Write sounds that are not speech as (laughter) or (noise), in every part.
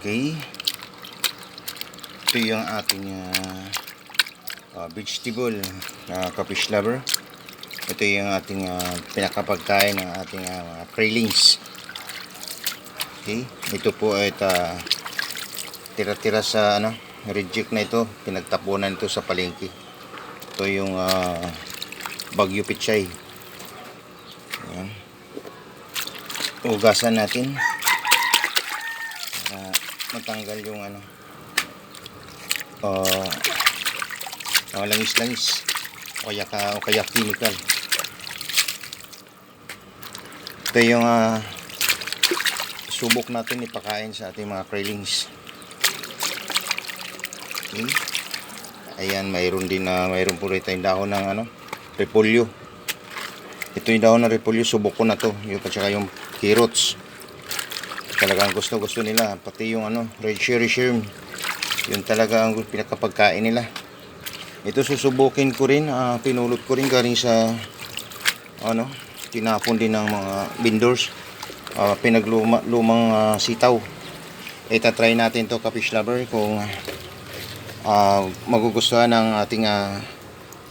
Okay. Ito yung ating ah, ah, vegetable na kapish lover. Ito yung ating ah, pinakapagkain ng ating ah, mga krillings. Okay. Ito po ay ta tira-tira sa ano, reject na ito. Pinagtapunan ito sa palengke. Ito yung ah, bagyo pichay. Ayan. Ugasan natin matanggal yung ano. Uh, mga langis-langis. O kaya, ka, o kaya chemical. Ito yung ah, subok natin ipakain sa ating mga krillings okay. ayan mayroon din na mayroon po rin tayong dahon ng ano repolyo. Ito yung dahon ng repolyo subok ko na to. Yung at saka yung carrots talagang gusto gusto nila. Pati yung ano red cherry shrimp yun talaga ang pinakapagkain nila. Ito susubukin ko rin ah, pinulot ko rin galing sa ano tinapon din ng mga vendors. Ah, pinagluma lumang ah, sitaw. Itatry natin to kapish lover kung ah, magugustuhan ng ating ah,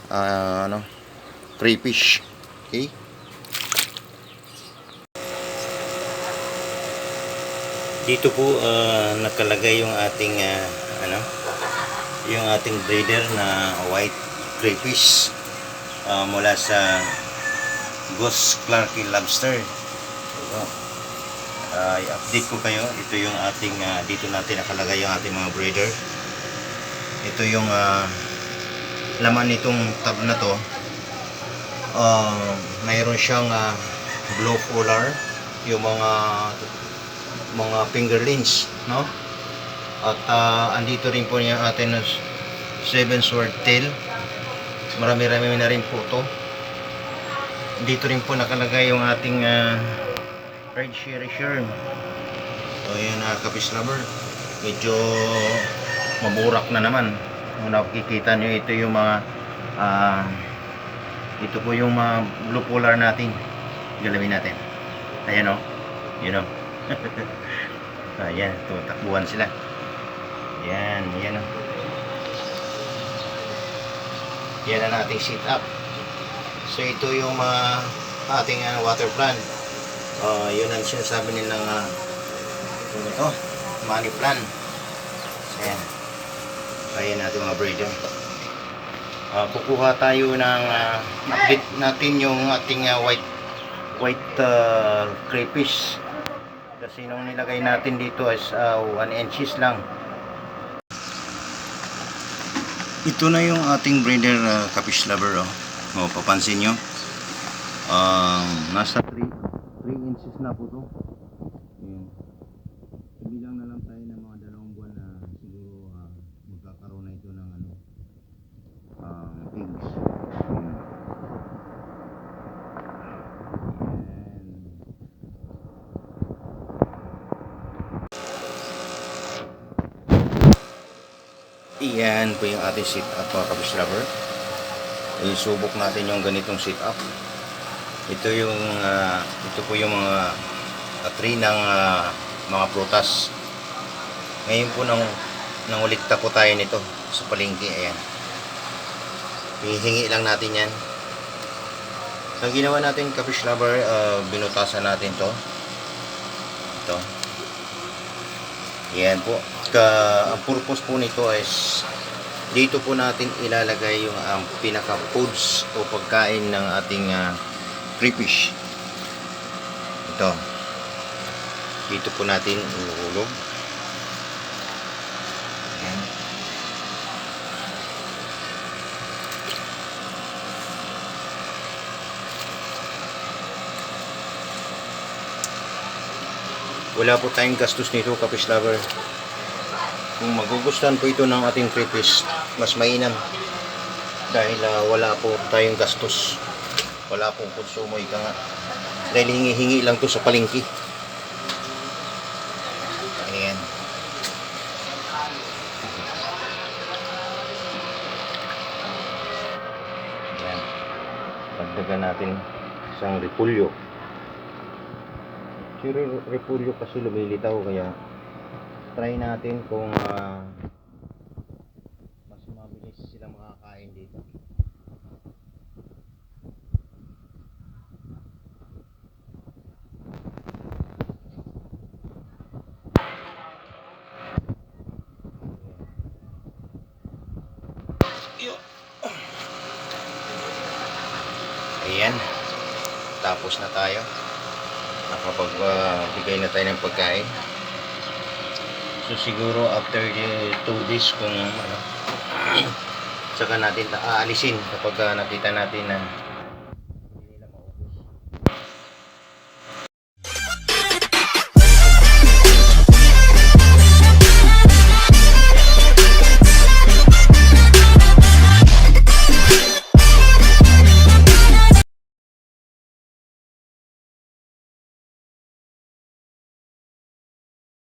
ah, ano crayfish. Okay dito po ah, nakalagay yung ating ah, ano yung ating breeder na white crayfish ah, mula sa Gus Clarky Lobster. Ito. Ah, i-update ko kayo. Ito yung ating ah, dito natin nakalagay yung ating mga breeder. Ito yung ah, laman nitong tab na to. Ah, mayroon siyang ah, blue collar yung mga mga fingerlings, no? At ah, andito rin po niya atin na seven sword tail. Marami-rami na rin po to. Dito rin po nakalagay yung ating ah, red sherry shern. So yun na kapis lover. Medyo maburak na naman. Kung nakikita nyo ito yung mga ah, ito po yung mga blue polar natin. Galawin natin. Ayan o. Yun o. Ayan, tumatakbuhan sila. Yan, yan o. Yan ang ating sit up. So ito yung mga ating uh, water plant. Uh, yun ang sinasabi nilang uh, ito, money plant. So yan. Ayan natin mga breeder. Uh, kukuha tayo ng uh, update natin yung ating uh, white white uh, crayfish kasi nung nilagay natin dito is 1 inches lang ito na yung ating breeder uh, capish lover oh. oh papansin nyo um, nasa 3 3 inches na po to Ayan. Bilang na lang tayo ng mga dalawang buwan na siguro uh, magkakaroon na ito ng ano um, eggs Ayan. Iyan po yung ating sit up mga kabish lover. Isubok natin yung ganitong sit up. Ito yung ah, ito po yung mga uh, tree ng ah, mga prutas. Ngayon po nang nangulikta po tayo nito sa palengke. Ayan. Hihingi lang natin yan. So, ginawa natin kapish lover, ah, binutasan natin to. Ito. Yan po. Ka, ang purpose po nito is dito po natin ilalagay yung ang pinaka foods o pagkain ng ating uh, crayfish. Ito. Dito po natin inuulog. Wala po tayong gastos nito, kapish lover. Kung magugustuhan po ito ng ating crayfish, mas mainam. Dahil ah, wala po tayong gastos. Wala pong konsumo, ika nga. Dahil hingi-hingi lang to sa palengke. Ayan. Ayan. Pagdagan natin isang repulyo. Re- repulyo kasi lumilitaw kaya try natin kung ah, mas mabilis sila makakain dito. Ayan. Tapos na tayo. Nakapagbigay na tayo ng pagkain. So siguro after the 2 days kung ano (clears throat) saka natin aalisin kapag ah, nakita natin na